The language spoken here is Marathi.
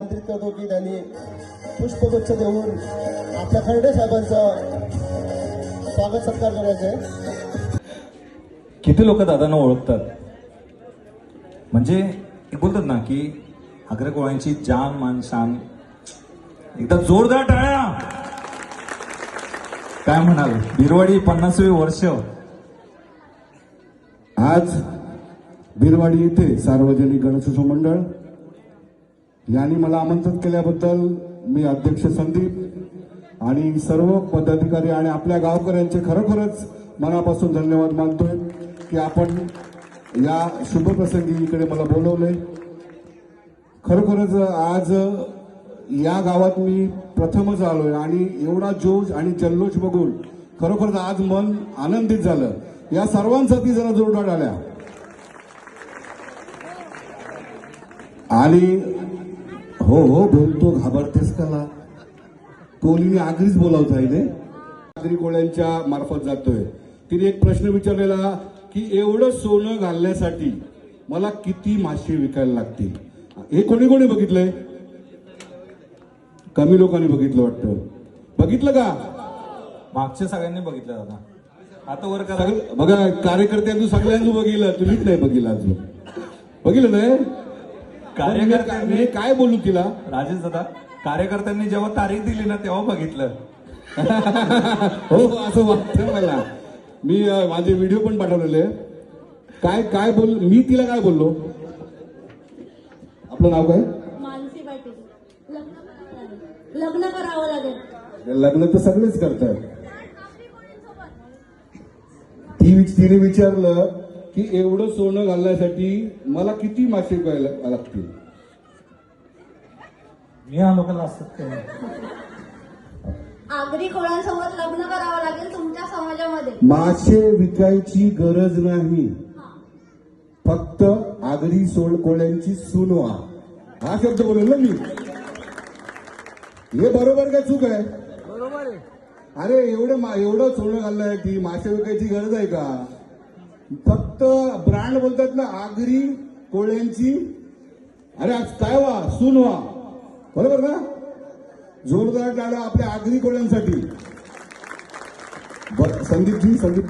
आमंत्रित करतो की त्यांनी पुष्पगुच्छ देऊन आपल्या खर्डे साहेबांचं स्वागत सत्कार करायचं आहे. किती लोक दादांना ओळखतात? म्हणजे एक बोलतात ना की अग्रकोळांची जान मान शान एकदा जोरदार टाळ्या. काय म्हणाल? बिरवाडी पन्नासवे वर्ष. आज बिरवाडी येथे सार्वजनिक गणेशोत्सव मंडळ यांनी मला आमंत्रित केल्याबद्दल मी अध्यक्ष संदीप आणि सर्व पदाधिकारी आणि आपल्या गावकऱ्यांचे खरोखरच मनापासून धन्यवाद मानतोय की आपण या शुभप्रसंगी इकडे मला बोलवले खरोखरच आज या गावात मी प्रथमच आलोय आणि एवढा जोश आणि जल्लोष बघून खरोखरच आज मन आनंदित झालं. या सर्वांसाठी जरा जोरदार आल्या. आणि हो हो बोलतो घाबरतेस कला कोहलीने आगरीच बोलावता इथे आगरी कोळ्यांच्या मार्फत जातोय. तिने एक प्रश्न विचारलेला की एवढं सोनं घालण्यासाठी मला किती मासे विकायला लागतील? हे कोणी कोणी बघितलंय? कमी लोकांनी बघितलं वाटतं. बघितलं का? मागच्या सगळ्यांनी बघितलं दादा. आता वर करा. सगळं बघा कार्यकर्त्यांनी सगळ्यांनी बघितलं तुम्हीच नाही बघितलं अजून. बघितलं नाही? कार्यकर्त्यांनी मी काय बोलू तिला? राजेश दादा कार्यकर्त्यांनी जेव्हा तारीख दिली ना तेव्हा बघितलं. हो असं वाटतं मला. मी अं, माझे व्हिडिओ पण पाठवलेले. काय काय बोल मी तिला काय बोललो? आपलं नाव काय? मानसी पाटील. लग्न करावं लागेल लग्न करावं लागेल. लग्न तर सगळेच करतात. ती तिने विचारलं की एवढं सोनं घालण्यासाठी मला किती मासे विकायला लागतील? मी हा लोकांना असतात आगरी कोळांसोबत लग्न करावं लागेल तुमच्या समाजामध्ये. मासे विकायची गरज नाही. फक्त आगरी सोड कोळ्यांची सून व्हा हा शब्द बोलेल ना मी? हे बरोबर काय चूक आहे? अरे एवढं एवढं सोनं घालण्यासाठी मासे विकायची गरज आहे का? फक्त ब्रँड बोलतात ना आगरी कोळ्यांची. अरे आज काय व्हा सून व्हा बरोबर ना? जोरदार टाळ्या आपल्या आगरी कोळ्यांसाठी. बर- संदीपजी संदीप.